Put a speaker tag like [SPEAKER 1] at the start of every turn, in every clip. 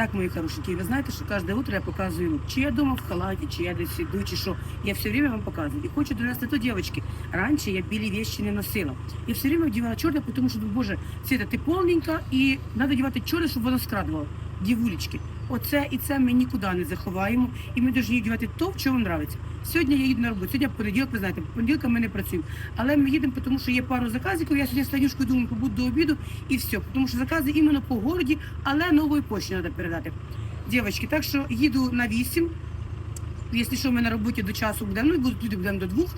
[SPEAKER 1] Так, мої хорошенькі, ви знаєте, що кожне утро я показую лук. Чи я дома в халаті, чи я десь іду, чи що. Я все время вам показую. І хочу донести до дівчатки. Раніше я білі вещи не носила. Я все время вдівала чорне, тому що, боже, Света, ти повненька, і треба дівати чорне, щоб воно скрадувало. Дівулечки. Оце і це ми нікуди не заховаємо. І ми повинні їдувати то, в чому подобається. Сьогодні я їду на роботу. Сьогодні понеділок, ви знаєте, понеділка ми не працюємо. Але ми їдемо, тому що є пару заказів. Я сьогодні з думаю, побуду до обіду і все. Тому що закази іменно по городі, але нової почті треба передати. Дівчатки, так що їду на 8. Якщо що, ми на роботі до часу будемо, ну і будуть люди будемо до двох.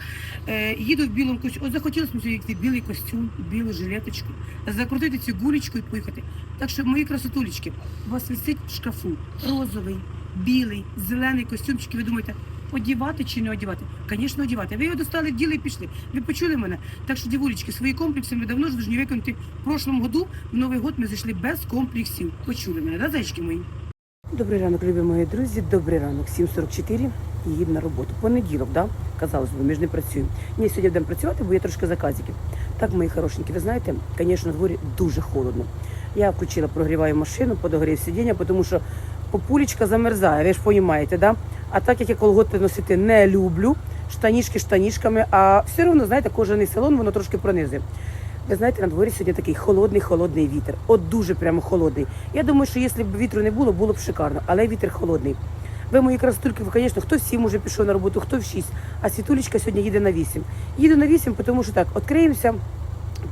[SPEAKER 1] Е, їду в білому костюмі. От захотілося мені сьогодні білий костюм, білу жилеточку, закрутити цю гулечку і поїхати. Так що, мої красотулечки, у вас висить в шкафу розовий, білий, зелений костюмчик, і ви думаєте, одівати чи не одівати? Звісно, одівати. Ви його достали, вділи і пішли. Ви почули мене? Так що, дівулечки, свої комплекси ми давно ж повинні виконати. В прошлому году, в Новий год, ми зайшли без комплексів. Почули мене, да, зайчики мої? Добрий ранок, любі мої друзі. Добрий ранок. 7.44 і їду на роботу. Понеділок, да? Казалось би, ми ж не працюємо. Ні, сьогодні будемо працювати, бо є трошки заказиків. Так, мої хорошенькі, ви знаєте, звісно, на дворі дуже холодно. Я включила, прогріваю машину, подогрів сидіння, тому що популечка замерзає, ви ж розумієте, да? А так як я колготи носити не люблю, штанішки штанішками, а все одно, знаєте, кожаний салон воно трошки пронизує. Ви знаєте, на дворі сьогодні такий холодний, холодний вітер. От дуже прямо холодний. Я думаю, що якщо б вітру не було, було б шикарно, але вітер холодний. Ви мої красотульки, ви, звісно, хто в 7 уже пішов на роботу, хто в 6, а світулечка сьогодні їде на 8. Їду на 8, тому що так, відкриємося,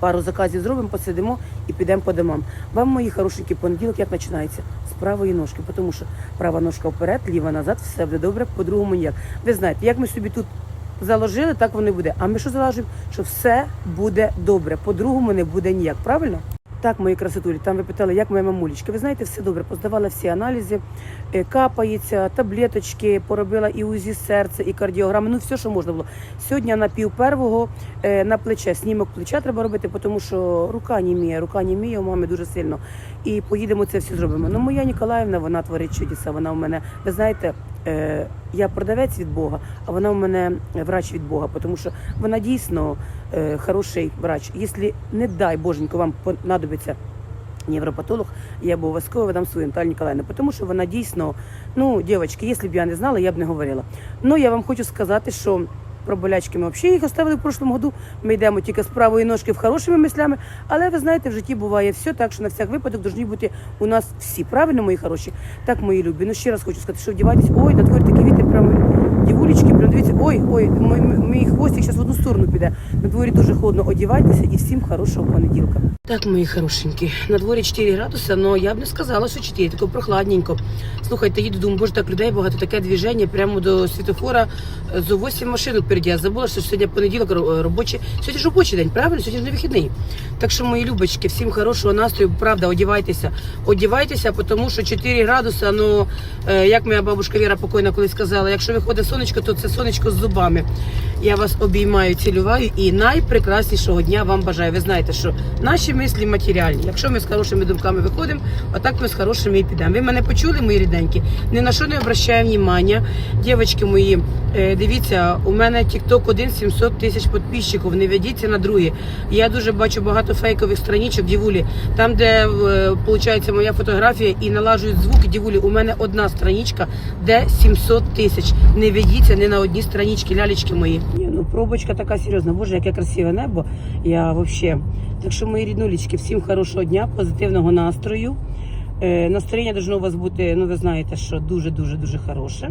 [SPEAKER 1] пару заказів зробимо, посидимо і підемо по домам. Вам, мої хорошенькі, понеділок як починається? З правої ножки, тому що права ножка вперед, ліва назад, все буде добре, по-другому ніяк. Ви знаєте, як ми собі тут заложили, так воно і буде. А ми що заложимо? Що все буде добре, по-другому не буде ніяк, правильно? Так, мої красотулі, там ви питали, як моя мамулечка. Ви знаєте, все добре, поздавала всі аналізи, е, капається, таблеточки, поробила і УЗІ серця, і кардіограми, ну все, що можна було. Сьогодні на пів первого е, на плече, снімок плеча треба робити, тому що рука німіє, рука німіє у мами дуже сильно. І поїдемо це все зробимо. Ну, моя Ніколаївна, вона творить чудеса. Вона у мене, ви знаєте, я продавець від Бога, а вона в мене врач від Бога, тому що вона дійсно е, хороший врач. Якщо, не дай Боженько, вам понадобиться невропатолог, я обов'язково видам свою Наталю Ніколаївну, тому що вона дійсно, ну, дівчатки, якщо б я не знала, я б не говорила. Ну, я вам хочу сказати, що про болячки ми взагалі їх оставили в прошлому году. Ми йдемо тільки з правої ножки в хорошими мислями, але ви знаєте, в житті буває все, так що на всяк випадок повинні бути у нас всі. Правильно, мої хороші? Так, мої любі. Ну ще раз хочу сказати, що вдівайтесь, ой, на дворі такий вітер прямо. Дівулечки, прям дивіться, ой, ой, мій, мій хвостик зараз в одну сторону піде. На дворі дуже холодно. Одівайтеся і всім хорошого понеділка. Так, мої хорошенькі, на дворі 4 градуси, але я б не сказала, що 4, тако прохладненько. Слухайте, їду, думаю, боже, так людей багато, таке движення прямо до світофора. е, Зо 8 машин впереді. Я забула, що сьогодні понеділок робочий. Сьогодні ж робочий день, правильно? Сьогодні ж не вихідний. Так що, мої любочки, всім хорошого настрою, правда, одівайтеся. Одівайтеся, тому що 4 градуси, ну, е, як моя бабушка Віра покойна колись сказала, якщо виходить сонечко, то це сонечко з зубами. Я вас обіймаю, цілюваю і найпрекраснішого дня вам бажаю. Ви знаєте, що наші мислі матеріальні. Якщо ми з хорошими думками виходимо, отак ми з хорошими і підемо. Ви мене почули, мої рідненькі? Ні на що не обращаю внимання. Дівчатки мої, е, дивіться, у мене TikTok один 700 тисяч підписчиків. Не ведіться на другі. Я дуже бачу багато фейкових страничок, дівулі, там, де виходить моя фотографія і налажують звуки, дівулі. У мене одна страничка, де 700 тисяч. Не ведіться ні на одній страничці, лялечки мої. Ні, ну пробочка така серйозна. Боже, яке красиве небо. Я взагалі. Так що, мої ріднулечки, всім хорошого дня, позитивного настрою. Е, настроєння должно у вас бути, ну ви знаєте, що дуже-дуже дуже хороше.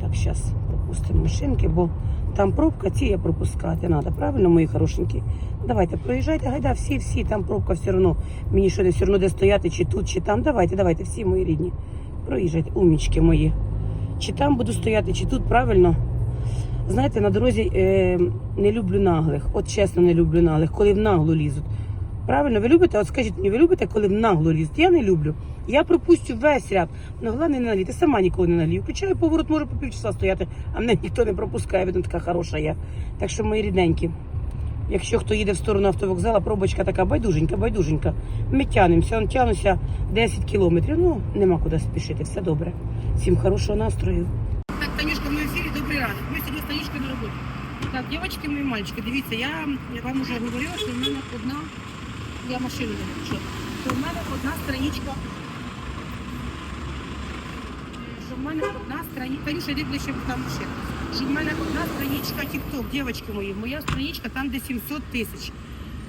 [SPEAKER 1] Так, зараз пропустимо машинки, бо там пробка, ці я пропускати треба, правильно, мої хорошенькі? Давайте, проїжджайте, гайда, всі, всі, там пробка все одно. Мені що не все одно де стояти, чи тут, чи там. Давайте, давайте, всі мої рідні. Проїжджайте, умічки мої. Чи там буду стояти, чи тут, правильно? Знаєте, на дорозі е, не люблю наглих. От чесно, не люблю наглих, коли в наглу лізуть. Правильно, ви любите? От скажіть мені, ви любите, коли в наглу лізуть? Я не люблю. Я пропустю весь ряд. Ну, головне не наліти. Сама ніколи не налію. Включаю поворот, можу по півчаса стояти, а мене ніхто не пропускає, видно, така хороша я. Так що, мої рідненькі, якщо хто їде в сторону автовокзала, пробочка така байдуженька, байдуженька. Ми тянемося, он тянуся 10 кілометрів. Ну, нема куди спішити, все добре. Всім хорошого настрою. Так, Танюшка, ми в ефірі, добрий ранок. Ми сьогодні з Танюшкою на роботі. Так, дівчатки, мої мальчики, дивіться, я, я вам вже говорила, що в мене одна, я машину не включила, що в мене одна страничка в мене одна страничка. Танюша, йди ближче там ще. Що в мене одна страничка TikTok, дівчатки мої. Моя страничка там, де 700 тисяч.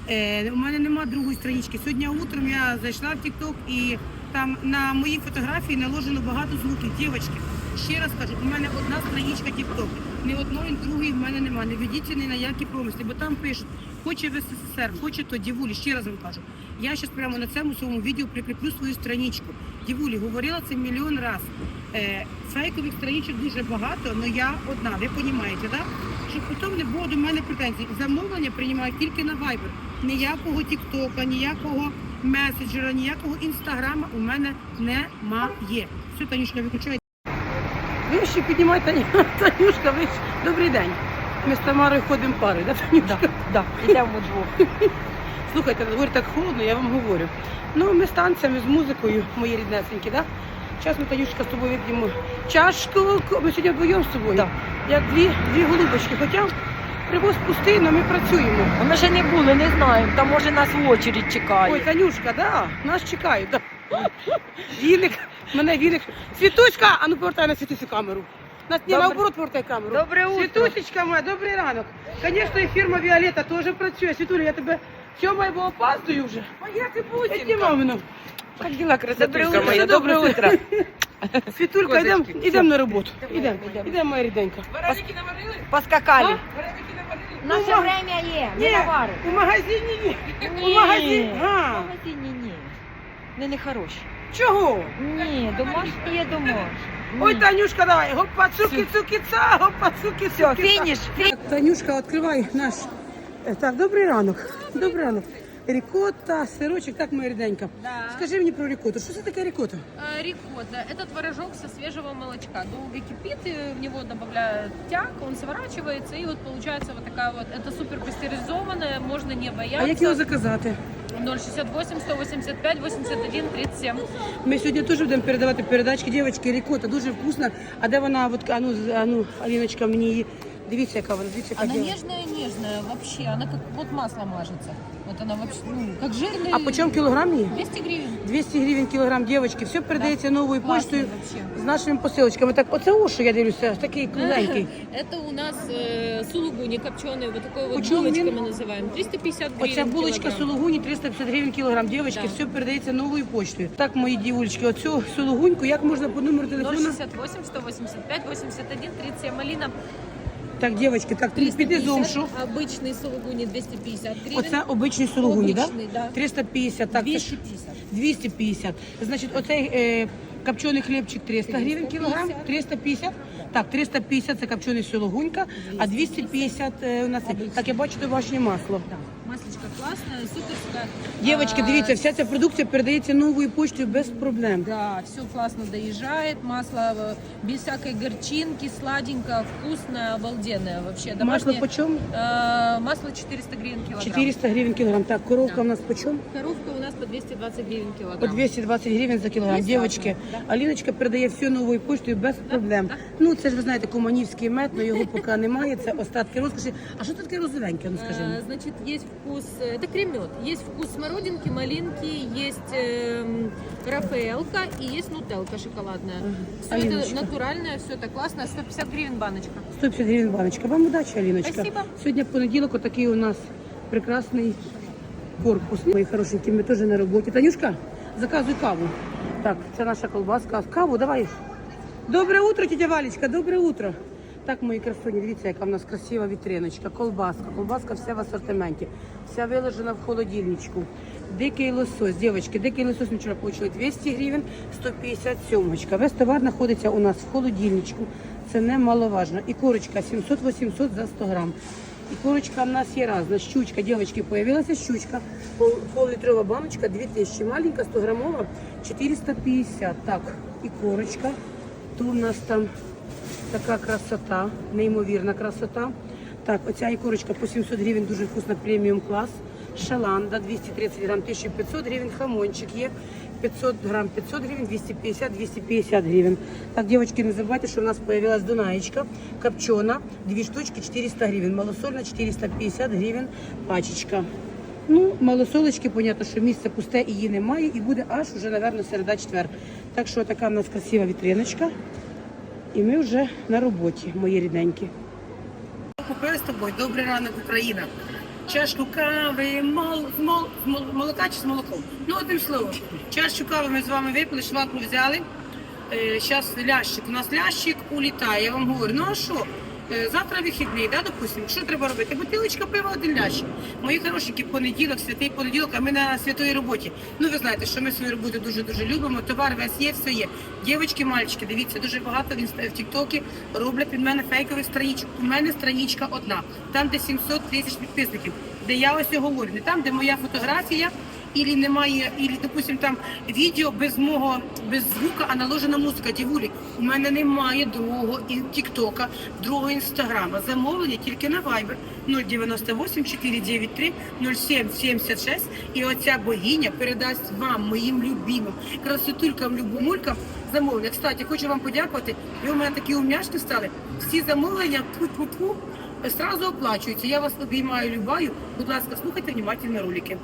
[SPEAKER 1] Е, у мене нема другої странички. Сьогодні утром я зайшла в TikTok і там на моїй фотографії наложено багато звуків. Дівчатки, ще раз кажу, у мене одна страничка TikTok. Ні одної, другої в мене немає. Не ведіться ні на які промисли, бо там пишуть, хоче в СССР, хоче то дівулі. Ще раз вам кажу. Я зараз прямо на цьому своєму відео прикріплю свою страничку. Дівулі, говорила це мільйон раз. Е, фейкових страничок дуже багато, але я одна, ви розумієте, так? Щоб потім не було до мене претензій. Замовлення приймають тільки на Viber. Ніякого Тіктока, ніякого меседжера, ніякого інстаграма у мене немає. Все, Танюшка, виключай. Ви ще піднімайте, Танюшка, ви ж добрий день. Ми з Тамарою ходимо парою, да, Танюшка?
[SPEAKER 2] Да, йдемо вдвох.
[SPEAKER 1] Слухайте, на дворі так холодно, я вам говорю. Ну, ми з танцями, з музикою, мої ріднесенькі, да? Зараз ми, Танюшка, з тобою вип'ємо чашку. Ми сьогодні вдвоєм з тобою.
[SPEAKER 2] Да.
[SPEAKER 1] Як дві, дві голубочки. Хоча привоз пустий, але ми працюємо.
[SPEAKER 2] А Ми ще не були, не знаємо. Там може нас в очередь чекає.
[SPEAKER 1] Ой, Танюшка, да, нас чекають. Да. Віник, мене віник. Світуська, а ну повертай на світусю камеру. Нас не наоборот повертай камеру.
[SPEAKER 2] Добре утро.
[SPEAKER 1] Світусечка моя, добрий ранок. Звісно, і фірма Віолета теж працює. Світуля, я тебе сьомаю, бо опаздую вже.
[SPEAKER 2] А як і
[SPEAKER 1] Іди, мамину.
[SPEAKER 2] Як діла красотулька моя?
[SPEAKER 1] Добре
[SPEAKER 2] утро.
[SPEAKER 1] Світулька, йдемо
[SPEAKER 2] Козочки,
[SPEAKER 1] йдем на роботу.
[SPEAKER 2] Давай,
[SPEAKER 1] Ідемо,
[SPEAKER 2] йдемо.
[SPEAKER 1] ідемо, моя ріденька.
[SPEAKER 2] Поскакали.
[SPEAKER 1] Ну,
[SPEAKER 3] Наше
[SPEAKER 1] ма-
[SPEAKER 3] время є, не навари.
[SPEAKER 1] у магазині ні. У
[SPEAKER 2] Ні.
[SPEAKER 1] магазині.
[SPEAKER 2] В
[SPEAKER 1] А,
[SPEAKER 2] магазині ні. Не не хороші.
[SPEAKER 1] чого?
[SPEAKER 2] Ні, домашні є домашні.
[SPEAKER 1] Ой, Танюшка, давай, гопа, цуки, цуки, ца, гопа, цуки,
[SPEAKER 2] Все,
[SPEAKER 1] цуки, ца.
[SPEAKER 2] фініш.
[SPEAKER 1] Танюшка, відкривай наш. Е, Так, добрий ранок. Добрий ранок. Рікота, сирочок, так, моя ріденька.
[SPEAKER 4] Да.
[SPEAKER 1] Скажи мені про рікоту. Що це таке рікота?
[SPEAKER 4] Э, Рикотта. Это творожок со свежего молочка. Долго кипит, и в него добавляют тяг, он сворачивается, и вот получается вот такая вот. Это супер пастеризованная, можно не
[SPEAKER 1] А як його
[SPEAKER 4] бояться.
[SPEAKER 1] заказати?
[SPEAKER 4] 068, 185, 81, 37.
[SPEAKER 1] Ми сьогодні теж будемо передавати передачки. Дівчатки, рікота дуже вкусна. А де вона? От, а ну, з- а ну, Аліночка, мені її. Дивіться, яка вона, дивіться, яка
[SPEAKER 4] Она
[SPEAKER 1] дівчинка.
[SPEAKER 4] нежная-нежная вообще. Она как вот масло мажется. Вот она вообще, ну, как жирный.
[SPEAKER 1] А по чому кілограм її?
[SPEAKER 4] 200 гривен.
[SPEAKER 1] 200 гривень кілограм, дівчатки. Все передається новою
[SPEAKER 4] Классный
[SPEAKER 1] поштою
[SPEAKER 4] вообще.
[SPEAKER 1] з нашими посилочками. Так, оце ушо, я дивлюся, такий кругленький.
[SPEAKER 4] Это у нас э, сулугуни копченые, вот такой вот
[SPEAKER 1] Почем
[SPEAKER 4] булочкой
[SPEAKER 1] він?
[SPEAKER 4] мы называем. 350 гривен
[SPEAKER 1] Оця булочка
[SPEAKER 4] килограмм.
[SPEAKER 1] сулугуні 350 гривень кілограм. Дівчатки,
[SPEAKER 4] Да.
[SPEAKER 1] все передається новою поштою. Так, мої дівулечки, оцю сулугуньку, як можна по номеру телефону?
[SPEAKER 4] 068, 185, 81, 37. Малина
[SPEAKER 1] Так, дівчатки, так, піди
[SPEAKER 4] 350.
[SPEAKER 1] зомшу.
[SPEAKER 4] Обычный сулугуни 250 гривень.
[SPEAKER 1] Оце обичний сулугуні, так?
[SPEAKER 4] Обичний, да.
[SPEAKER 1] 350, так, це ж
[SPEAKER 4] 250.
[SPEAKER 1] 250. Значить, оцей е, копчений хлібчик 300 гривень кілограм, 350. Так, 350 це копчений сулугунька, а 250 е, у нас. це. Так, я бачу домашнє масло.
[SPEAKER 4] Да. Маслечко классное, суперское.
[SPEAKER 1] Дівчатки, дивіться, вся ця продукція передається новою поштою без проблем.
[SPEAKER 4] Да, все классно доезжает, масло э, без всякой горчинки, сладенькое, вкусное, обалденное вообще.
[SPEAKER 1] Масло
[SPEAKER 4] Домашнее,
[SPEAKER 1] по чому?
[SPEAKER 4] э, масло 400 гривен килограмм.
[SPEAKER 1] 400 гривень кілограм. Так, коровка у нас по чому?
[SPEAKER 4] Коровка у нас по 220 гривен
[SPEAKER 1] По
[SPEAKER 4] килограмм.
[SPEAKER 1] 220 гривень за кілограм. Дівчатки, Аліночка передає всю новою поштою без проблем. Ну, це ж ви знаєте, куманівський мед, але його поки немає. Це остатки розкоші. А що це таке розовеньке? Ну скажи мені.
[SPEAKER 4] Э, Значит, есть вкус, э, это кремет, есть вкус смородинки, малинки, есть эм, рафаэлка и есть нутелка шоколадная. Все это
[SPEAKER 1] Алиночка.
[SPEAKER 4] натуральное, все это классно, 150 гривен баночка.
[SPEAKER 1] 150 гривень баночка. Вам удачі, Аліночка.
[SPEAKER 4] Спасибо.
[SPEAKER 1] Сьогодні понеділок, отакий у нас прекрасний корпус. Мої хорошенькі, ми теж на роботі. Танюшка, заказуй каву. Так, це наша колбаска. Каву давай. Добре утро, тетя Валечка, добре утро. Так, мої красуні, дивіться, яка в нас красива вітриночка, колбаска. Колбаска вся в асортименті, вся виложена в холодильничку. Дикий лосось, дівчатки, дикий лосось ми вчора отримали 200 гривень, 150 сьомочка. Весь товар знаходиться у нас в холодильничку. Це немаловажно. І корочка 700-800 за 100 грам. І корочка в нас є різна. Щучка, дівчатки, появилася щучка. Пол, пол-літрова баночка, 2000. Маленька, 100 грамова, 450. Так, і корочка. То у нас там така красота, неймовірна красота. Так, оця ікорочка по 700 гривень, дуже вкусна, преміум клас. Шаланда 230 грам, 1500 гривень, хамончик є. 500 грам 500 гривень, 250-250 гривень. Так, девочки, не забывайте, что у нас появилась дунаечка копчена, две штучки 400 гривен, малосольна 450 гривен пачечка. Ну, малосолочки, понятно, що місце пусте і її немає, і буде аж уже, напевно, середа четвер. Так що така в нас красива вітриночка. І ми вже на роботі, мої рідненькі. Купили з тобою добрий ранок, Україна. Чашку кави, мол, мол, мол, молока чи з молоком. Ну, одним словом, чашку кави ми з вами випили, швабру взяли. Зараз лящик. У нас лящик улітає. Я вам говорю, ну а що? Е, Завтра вихідний, да, допустимо, що треба робити? Бутилочка пива, один лящик. Мої хорошенькі, понеділок, святий понеділок, а ми на святої роботі. Ну ви знаєте, що ми свою роботу дуже-дуже любимо. Товар весь є, все є. Дівчатки, мальчики, дивіться, дуже багато в Тіктокі роблять від мене фейкових страничок. У мене страничка одна, там, де 700 тисяч підписників, де я ось говорю, не там, де моя фотографія. Ілі немає, ілі, допустим, там відео без мого, без звука, а наложена музика. Дівулі, у мене немає другого і Тіктока, другого інстаграма. Замовлення тільки на Viber 098 493 0776. І оця богиня передасть вам, моїм любимим, красотулькам, любомулькам замовлення. Кстати, хочу вам подякувати. Ви у мене такі умняшки стали. Всі замовлення тьфу-тьфу-тьфу, Сразу оплачуються. Я вас обіймаю, любаю. Будь ласка, слухайте внимательно ролики.